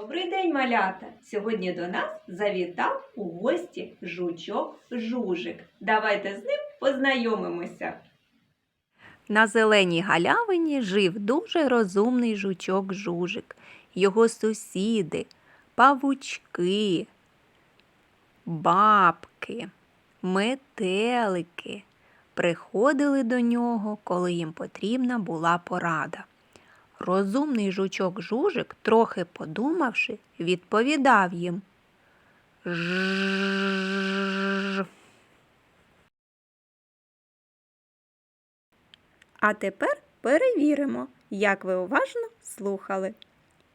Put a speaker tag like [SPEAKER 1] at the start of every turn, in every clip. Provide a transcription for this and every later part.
[SPEAKER 1] Добрий день, малята! Сьогодні до нас завітав у гості жучок Жужик. Давайте з ним познайомимося.
[SPEAKER 2] На зеленій галявині жив дуже розумний жучок Жужик. Його сусіди, павучки, бабки, метелики приходили до нього, коли їм потрібна була порада. Розумний жучок Жужик, трохи подумавши, відповідав їм. «Жжж». А тепер перевіримо, як ви уважно слухали.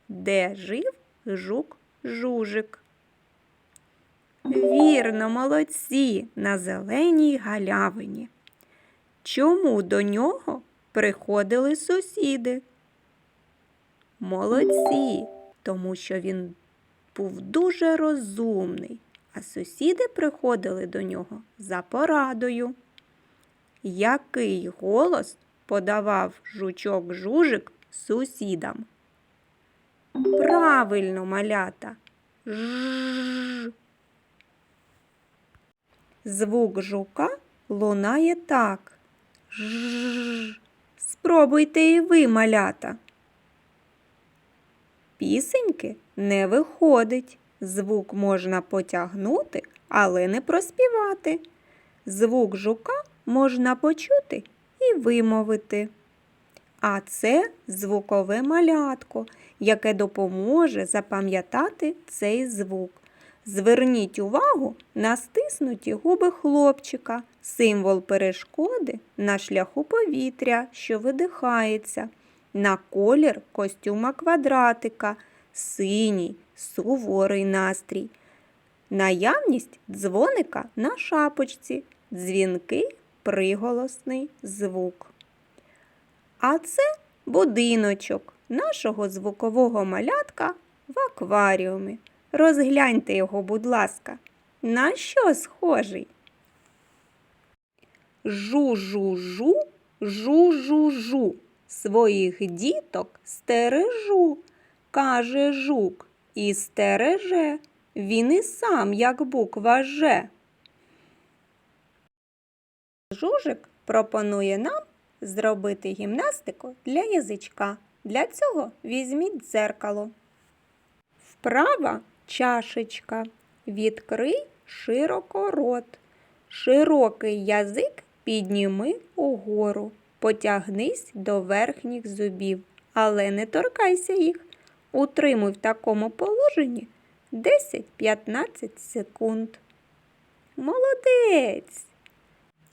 [SPEAKER 2] Де жив жук Жужик? Вірно, молодці, на зеленій галявині. Чому до нього приходили сусіди? Молодці, тому що він був дуже розумний, а сусіди приходили до нього за порадою. Який голос подавав жучок Жужик сусідам? Правильно, малята. Ж. Звук жука лунає так. Ж. Спробуйте і ви, малята. Пісеньки не виходить. Звук можна потягнути, але не проспівати. Звук жука можна почути і вимовити. А це звукове малятко, яке допоможе запам'ятати цей звук. Зверніть увагу на стиснуті губи хлопчика, символ перешкоди на шляху повітря, що видихається, на колір костюма квадратика, синій, суворий настрій, наявність дзвоника на шапочці, дзвінкий приголосний звук. А це будиночок нашого звукового малятка в акваріумі. Розгляньте його, будь ласка. На що схожий? Жу-жу-жу, жу-жу-жу. Своїх діток стережу, каже жук, і стереже. Він і сам, як буква Ж. Жужик пропонує нам зробити гімнастику для язичка. Для цього візьміть дзеркало. Вправа чашечка. Відкрий широко рот. Широкий язик підніми угору. Потягнись до верхніх зубів, але не торкайся їх. Утримуй в такому положенні 10-15 секунд. Молодець!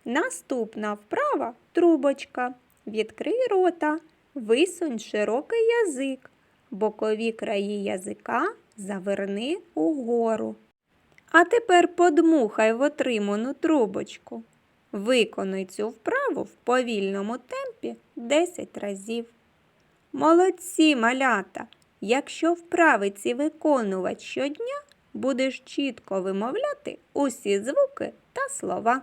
[SPEAKER 2] Наступна вправа трубочка. Відкрий рота, висунь широкий язик. Бокові краї язика заверни угору. А тепер подмухай в отриману трубочку. Виконуй цю вправу в повільному темпі 10 разів. Молодці, малята! Якщо вправи ці виконувати щодня, будеш чітко вимовляти усі звуки та слова.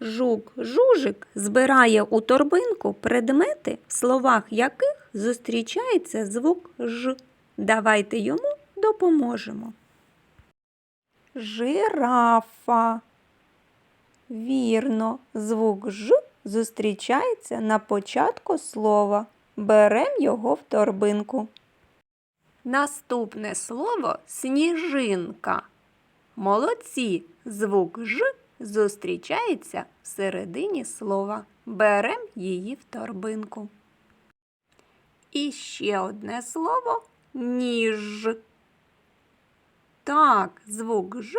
[SPEAKER 2] Жук Жужик збирає у торбинку предмети, в словах яких зустрічається звук Ж. Давайте йому допоможемо. Жирафа. Вірно, звук Ж зустрічається на початку слова. Берем його в торбинку. Наступне слово сніжинка. Молодці. Звук Ж зустрічається всередині слова. Берем її в торбинку. І ще одне слово ніж. Так, звук Ж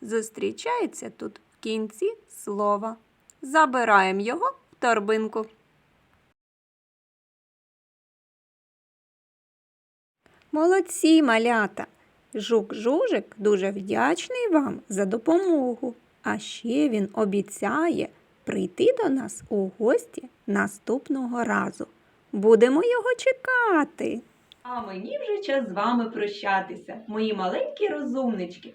[SPEAKER 2] зустрічається тут кінці слова. Забираємо його в торбинку. Молодці, малята! Жук-жужик дуже вдячний вам за допомогу. А ще він обіцяє прийти до нас у гості наступного разу. Будемо його чекати.
[SPEAKER 1] А мені вже час з вами прощатися, мої маленькі розумнички.